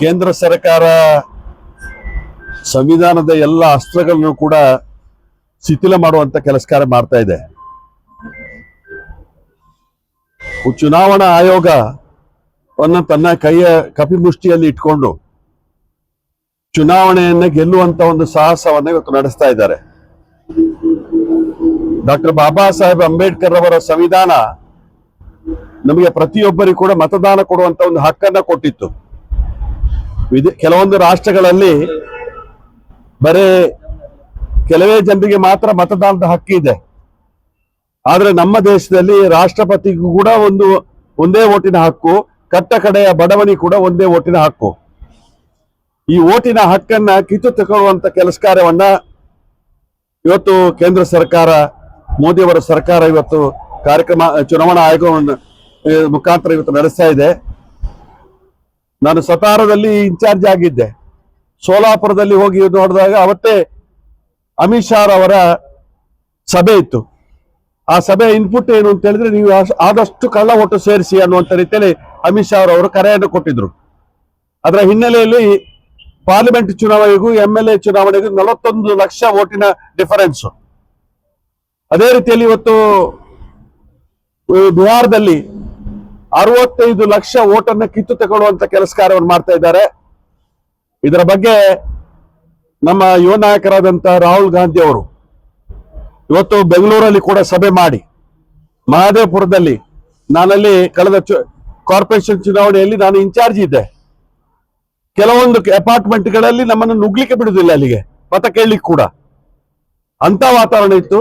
ಕೇಂದ್ರ ಸರ್ಕಾರ ಸಂವಿಧಾನದ ಎಲ್ಲ ಅಸ್ತ್ರಗಳನ್ನು ಕೂಡ ಶಿಥಿಲ ಮಾಡುವಂತ ಕೆಲಸ ಕಾರ್ಯ ಮಾಡ್ತಾ ಇದೆ. ಚುನಾವಣಾ ಆಯೋಗ ತನ್ನ ಕೈಯ ಕಪಿಮುಷ್ಟಿಯಲ್ಲಿ ಇಟ್ಕೊಂಡು ಚುನಾವಣೆಯನ್ನ ಗೆಲ್ಲುವಂತ ಒಂದು ಸಾಹಸವನ್ನ ಇವತ್ತು ನಡೆಸ್ತಾ ಇದ್ದಾರೆ. ಡಾಕ್ಟರ್ ಬಾಬಾ ಸಾಹೇಬ್ ಅಂಬೇಡ್ಕರ್ ಅವರ ಸಂವಿಧಾನ ನಮಗೆ ಪ್ರತಿಯೊಬ್ಬರಿಗೂ ಕೂಡ ಮತದಾನ ಕೊಡುವಂತ ಒಂದು ಹಕ್ಕನ್ನ ಕೊಟ್ಟಿತ್ತು. ಕೆಲವೊಂದು ರಾಷ್ಟ್ರಗಳಲ್ಲಿ ಬರೇ ಕೆಲವೇ ಜನರಿಗೆ ಮಾತ್ರ ಮತದಾನದ ಹಕ್ಕಿದೆ ಆದರೆ ನಮ್ಮ ದೇಶದಲ್ಲಿ ರಾಷ್ಟ್ರಪತಿಗೂ ಕೂಡ ಒಂದು, ಒಂದೇ ಓಟಿನ ಹಕ್ಕು, ಕಟ್ಟ ಕಡೆಯ ಬಡವನಿ ಕೂಡ ಒಂದೇ ಓಟಿನ ಹಕ್ಕು. ಈ ಓಟಿನ ಹಕ್ಕನ್ನ ಕಿತ್ತು ತಗೊಳ್ಳುವಂತ ಕೆಲಸ ಕಾರ್ಯವನ್ನ ಇವತ್ತು ಕೇಂದ್ರ ಸರ್ಕಾರ, ಮೋದಿಯವರ ಸರ್ಕಾರ ಇವತ್ತು ಕಾರ್ಯಕ್ರಮ, ಚುನಾವಣಾ ಆಯೋಗವನ್ನು ಮುಖಾಂತರ ಇವತ್ತು ನಡೆಸ್ತಾ ಇದೆ. ನಾನು ಸತಾರದಲ್ಲಿ ಇನ್ಚಾರ್ಜ್ ಆಗಿದ್ದೆ. ಸೋಲಾಪುರದಲ್ಲಿ ಹೋಗಿ ನೋಡಿದಾಗ ಅವತ್ತೇ ಅಮಿತ್ ಶಾ ಅವರ ಸಭೆ ಇತ್ತು. ಆ ಸಭೆ ಇನ್ಪುಟ್ ಏನು ಅಂತ ಹೇಳಿದ್ರೆ ನೀವು ಆದಷ್ಟು ಕಳ್ಳ ಒಟ್ಟು ಸೇರಿಸಿ ಅನ್ನುವಂತ ರೀತಿಯಲ್ಲಿ ಅಮಿತ್ ಶಾ ಅವರು ಕರೆಯನ್ನು ಕೊಟ್ಟಿದ್ರು. ಅದರ ಹಿನ್ನೆಲೆಯಲ್ಲಿ ಪಾರ್ಲಿಮೆಂಟ್ ಚುನಾವಣೆಗೂ ಎಂ ಎಲ್ ಎ ಚುನಾವಣೆಗೂ ನಲವತ್ತೊಂದು ಲಕ್ಷ ಓಟಿನ ಡಿಫರೆನ್ಸ್ ಅದೇ ರೀತಿಯಲ್ಲಿ ಇವತ್ತು ಬಿಹಾರದಲ್ಲಿ ಅರವತ್ತೈದು ಲಕ್ಷ ಓಟನ್ನು ಕಿತ್ತು ತಗೊಳ್ಳುವಂತ ಕೆಲಸ ಕಾರ್ಯವನ್ನು ಮಾಡ್ತಾ ಇದ್ದಾರೆ. ಇದರ ಬಗ್ಗೆ ನಮ್ಮ ಯುವ ನಾಯಕರಾದಂತ ರಾಹುಲ್ ಗಾಂಧಿ ಅವರು ಇವತ್ತು ಬೆಂಗಳೂರಲ್ಲಿ ಕೂಡ ಸಭೆ ಮಾಡಿ ಮಹದೇವಪುರದಲ್ಲಿ ನಾನಲ್ಲಿ ಕಳೆದ ಕಾರ್ಪೊರೇಷನ್ ಚುನಾವಣೆಯಲ್ಲಿ ನಾನು ಇನ್ಚಾರ್ಜ್ ಇದ್ದೆ. ಕೆಲವೊಂದು ಅಪಾರ್ಟ್ಮೆಂಟ್ಗಳಲ್ಲಿ ನಮ್ಮನ್ನು ನುಗ್ಲಿಕ್ಕೆ ಬಿಡುದಿಲ್ಲ ಅಲ್ಲಿಗೆ, ಮತ ಕೇಳಲಿಕ್ಕೆ ಕೂಡ. ಅಂತ ವಾತಾವರಣ ಇತ್ತು.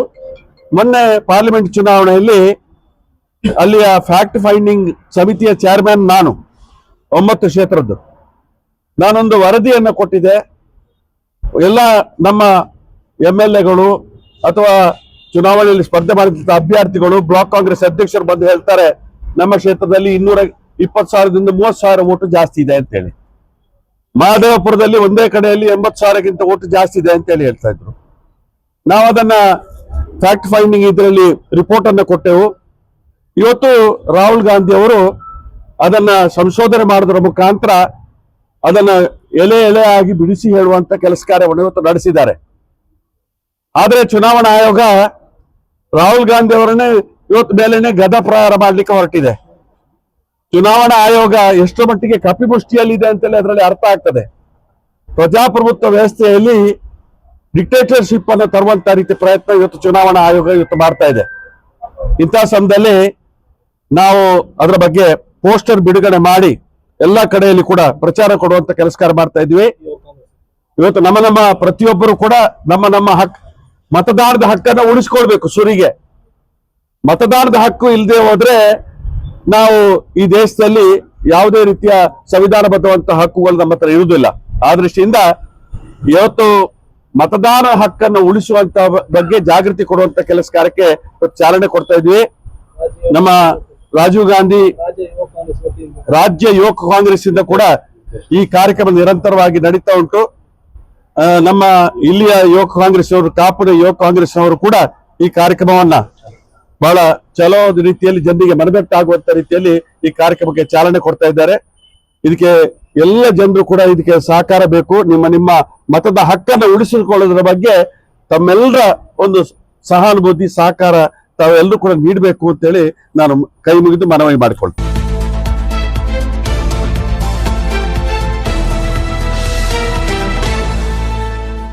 ಮೊನ್ನೆ ಪಾರ್ಲಿಮೆಂಟ್ ಚುನಾವಣೆಯಲ್ಲಿ ಅಲ್ಲಿಯ ಫ್ಯಾಕ್ಟ್ ಫೈಂಡಿಂಗ್ ಸಮಿತಿಯ ಚೇರ್ಮನ್ ನಾನು, ಒಂಬತ್ತು ಕ್ಷೇತ್ರದ್ದು. ನಾನೊಂದು ವರದಿಯನ್ನು ಕೊಟ್ಟಿದ್ದೆ. ಎಲ್ಲ ನಮ್ಮ ಎಂ ಎಲ್ ಎಗಳು ಅಥವಾ ಚುನಾವಣೆಯಲ್ಲಿ ಸ್ಪರ್ಧೆ ಮಾಡಿದಂಥ ಅಭ್ಯರ್ಥಿಗಳು, ಬ್ಲಾಕ್ ಕಾಂಗ್ರೆಸ್ ಅಧ್ಯಕ್ಷರು ಬಂದು ಹೇಳ್ತಾರೆ, ನಮ್ಮ ಕ್ಷೇತ್ರದಲ್ಲಿ ಇನ್ನೂರ ಇಪ್ಪತ್ತು ಸಾವಿರದಿಂದ ಮೂವತ್ತು ಸಾವಿರ ಓಟು ಜಾಸ್ತಿ ಇದೆ ಅಂತ ಹೇಳಿ ಮಹದೇವಪುರದಲ್ಲಿ ಒಂದೇ ಕಡೆಯಲ್ಲಿ ಎಂಬತ್ತು ಸಾವಿರಕ್ಕಿಂತ ಓಟು ಜಾಸ್ತಿ ಇದೆ ಅಂತ ಹೇಳಿ ಹೇಳ್ತಾ ಇದ್ರು. ನಾವು ಅದನ್ನ ಫ್ಯಾಕ್ಟ್ ಫೈಂಡಿಂಗ್ ಇದರಲ್ಲಿ ರಿಪೋರ್ಟ್ ಅನ್ನು ಕೊಟ್ಟೆವು. ಇವತ್ತು ರಾಹುಲ್ ಗಾಂಧಿ ಅವರು ಅದನ್ನ ಸಂಶೋಧನೆ ಮಾಡೋದ್ರ ಮುಖಾಂತರ ಅದನ್ನ ಎಲೆ ಎಲೆ ಆಗಿ ಬಿಡಿಸಿ ಹೇಳುವಂತ ಕೆಲಸ ಕಾರ್ಯವನ್ನು ಇವತ್ತು ನಡೆಸಿದ್ದಾರೆ. ಆದ್ರೆ ಚುನಾವಣಾ ಆಯೋಗ ರಾಹುಲ್ ಗಾಂಧಿ ಅವರನ್ನೇ ಇವತ್ತು ಮೇಲೇನೆ ಗದ ಪ್ರಹಾರ ಮಾಡ್ಲಿಕ್ಕೆ ಹೊರಟಿದೆ. ಚುನಾವಣಾ ಆಯೋಗ ಎಷ್ಟು ಮಟ್ಟಿಗೆ ಕಪಿಮುಷ್ಟಿಯಲ್ಲಿದೆ ಅಂತೇಳಿ ಅದರಲ್ಲಿ ಅರ್ಥ ಆಗ್ತದೆ. ಪ್ರಜಾಪ್ರಭುತ್ವ ವ್ಯವಸ್ಥೆಯಲ್ಲಿ ಡಿಕ್ಟೇಟರ್ಶಿಪ್ ಅನ್ನು ತರುವಂತ ರೀತಿ ಪ್ರಯತ್ನ ಇವತ್ತು ಚುನಾವಣಾ ಆಯೋಗ ಇವತ್ತು ಮಾಡ್ತಾ ಇದೆ. ಇಂತಹ ಸಮಯದಲ್ಲಿ ನಾವು ಅದರ ಬಗ್ಗೆ ಪೋಸ್ಟರ್ ಬಿಡುಗಡೆ ಮಾಡಿ ಎಲ್ಲ ಕಡೆಯಲ್ಲಿ ಕೂಡ ಪ್ರಚಾರ ಕೊಡುವಂತ ಕೆಲಸ ಮಾಡ್ತಾ ಇದ್ವಿ. ಇವತ್ತು ನಮ್ಮ ನಮ್ಮ ಪ್ರತಿಯೊಬ್ಬರು ಕೂಡ ನಮ್ಮ ನಮ್ಮ ಹಕ್, ಮತದಾನದ ಹಕ್ಕನ್ನ ಉಳಿಸ್ಕೊಳ್ಬೇಕು ಸುರಿಗೆ. ಮತದಾನದ ಹಕ್ಕು ಇಲ್ಲದೆ ಹೋದ್ರೆ ನಾವು ಈ ದೇಶದಲ್ಲಿ ಯಾವುದೇ ರೀತಿಯ ಸಂವಿಧಾನಬದ್ಧವಂತ ಹಕ್ಕುಗಳು ನಮ್ಮ ಹತ್ರ ಇರುವುದಿಲ್ಲ. ಆ ದೃಷ್ಟಿಯಿಂದ ಇವತ್ತು ಮತದಾನ ಹಕ್ಕನ್ನು ಉಳಿಸುವಂತ ಬಗ್ಗೆ ಜಾಗೃತಿ ಕೊಡುವಂತ ಕೆಲಸ ಕಾರ್ಯಕ್ಕೆ ಚಾಲನೆ ಕೊಡ್ತಾ ಇದ್ವಿ. ನಮ್ಮ ರಾಜೀವ್ ಗಾಂಧಿ ರಾಜ್ಯ ಯುವಕ ಕಾಂಗ್ರೆಸ್ ಇಂದ ಕೂಡ ಈ ಕಾರ್ಯಕ್ರಮ ನಿರಂತರವಾಗಿ ನಡೀತಾ ಉಂಟು. ನಮ್ಮ ಇಲ್ಲಿಯ ಯುವಕ ಕಾಂಗ್ರೆಸ್ ಅವರು ಕಾಪುರ ಯುವಕ ಕಾಂಗ್ರೆಸ್ ಅವರು ಕೂಡ ಈ ಕಾರ್ಯಕ್ರಮವನ್ನ ಬಹಳ ಚಲೋ ರೀತಿಯಲ್ಲಿ ಜನರಿಗೆ ಮನದಟ್ಟಾಗುವಂತ ರೀತಿಯಲ್ಲಿ ಈ ಕಾರ್ಯಕ್ರಮಕ್ಕೆ ಚಾಲನೆ ಕೊಡ್ತಾ ಇದ್ದಾರೆ. ಇದಕ್ಕೆ ಎಲ್ಲ ಜನರು ಕೂಡ ಇದಕ್ಕೆ ಸಹಕಾರ ಬೇಕು. ನಿಮ್ಮ ನಿಮ್ಮ ಮತದ ಹಕ್ಕನ್ನು ಉಳಿಸಿಕೊಳ್ಳೋದ್ರ ಬಗ್ಗೆ ತಮ್ಮೆಲ್ಲರ ಒಂದು ಸಹಾನುಭೂತಿ ಸಹಕಾರ ತಾವೆಲ್ಲರೂ ಕೂಡ ನೀಡಬೇಕು ಅಂತೇಳಿ ನಾನು ಕೈ ಮುಗಿದು ಮನವಿ ಮಾಡಿಕೊಳ್ತೀನಿ.